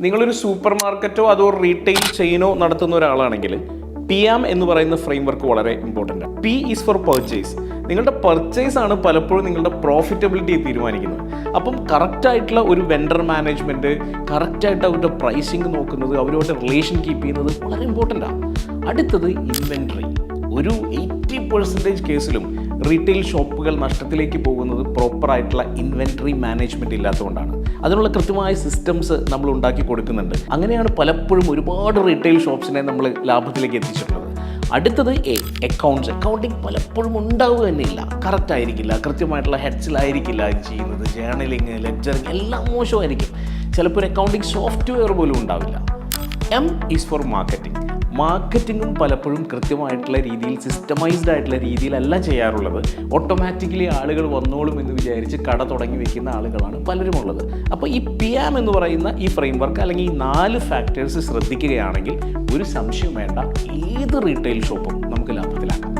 നിങ്ങളൊരു സൂപ്പർ മാർക്കറ്റോ അതോ റീറ്റെയിൽ ചെയിനോ നടത്തുന്ന ഒരാളാണെങ്കിൽ പി ആം എന്ന് പറയുന്ന ഫ്രെയിം വർക്ക് വളരെ ഇമ്പോർട്ടന്റ് ആണ്. പി ഈസ് ഫോർ പർച്ചേസ് നിങ്ങളുടെ പർച്ചേസ് ആണ് പലപ്പോഴും നിങ്ങളുടെ പ്രോഫിറ്റബിലിറ്റി തീരുമാനിക്കുന്നത്. അപ്പം കറക്റ്റായിട്ടുള്ള ഒരു വെണ്ടർ മാനേജ്മെന്റ് കറക്റ്റായിട്ട് അവരുടെ പ്രൈസിങ് നോക്കുന്നത് അവരുമായിട്ട് റിലേഷൻ കീപ്പ് ചെയ്യുന്നത് വളരെ ഇമ്പോർട്ടന്റ് ആണ്. അടുത്തത് ഇൻവെൻട്രി ഒരു എയ്റ്റി പെർസെന്റേജ് കേസിലും റീറ്റെയിൽ ഷോപ്പുകൾ നഷ്ടത്തിലേക്ക് പോകുന്നത് പ്രോപ്പറായിട്ടുള്ള ഇൻവെൻട്രി മാനേജ്മെന്റ് ഇല്ലാത്തതുകൊണ്ടാണ്. അതിനുള്ള കൃത്യമായ സിസ്റ്റംസ് നമ്മൾ ഉണ്ടാക്കി കൊടുക്കുന്നുണ്ട്. അങ്ങനെയാണ് പലപ്പോഴും ഒരുപാട് റീറ്റെയിൽ ഷോപ്സിനെ നമ്മൾ ലാഭത്തിലേക്ക് എത്തിച്ചിട്ടുള്ളത്. അടുത്തത് എ അക്കൗണ്ട്സ് അക്കൗണ്ടിങ് പലപ്പോഴും ഉണ്ടാവുക തന്നെയില്ല. കറക്റ്റ് ആയിരിക്കില്ല. കൃത്യമായിട്ടുള്ള ഹെഡ്സിലായിരിക്കില്ല ചെയ്യുന്നത്. ജേണലിങ് ലെഡ്ജറിങ് എല്ലാം മോശമായിരിക്കും. ചിലപ്പോൾ ഒരു അക്കൗണ്ടിങ് സോഫ്റ്റ്വെയർ പോലും ഉണ്ടാവില്ല. എം ഈസ് ഫോർ മാർക്കറ്റിംഗ് മാർക്കറ്റിങ്ങും പലപ്പോഴും കൃത്യമായിട്ടുള്ള രീതിയിൽ സിസ്റ്റമൈസ്ഡ് ആയിട്ടുള്ള രീതിയിലല്ല ചെയ്യാറുള്ളത്. ഓട്ടോമാറ്റിക്കലി ആളുകൾ വന്നോളും എന്ന് വിചാരിച്ച് കട തുടങ്ങി വെക്കുന്ന ആളുകളാണ് പലരും ഉള്ളത്. അപ്പോൾ ഈ പി ആം എന്ന് പറയുന്ന ഈ ഫ്രെയിംവർക്ക് അല്ലെങ്കിൽ ഈ നാല് ഫാക്ടേഴ്സ് ശ്രദ്ധിക്കുകയാണെങ്കിൽ ഒരു സംശയം വേണ്ട ഏത് റീറ്റെയിൽ ഷോപ്പും നമുക്ക് ലാഭത്തിലാക്കാം.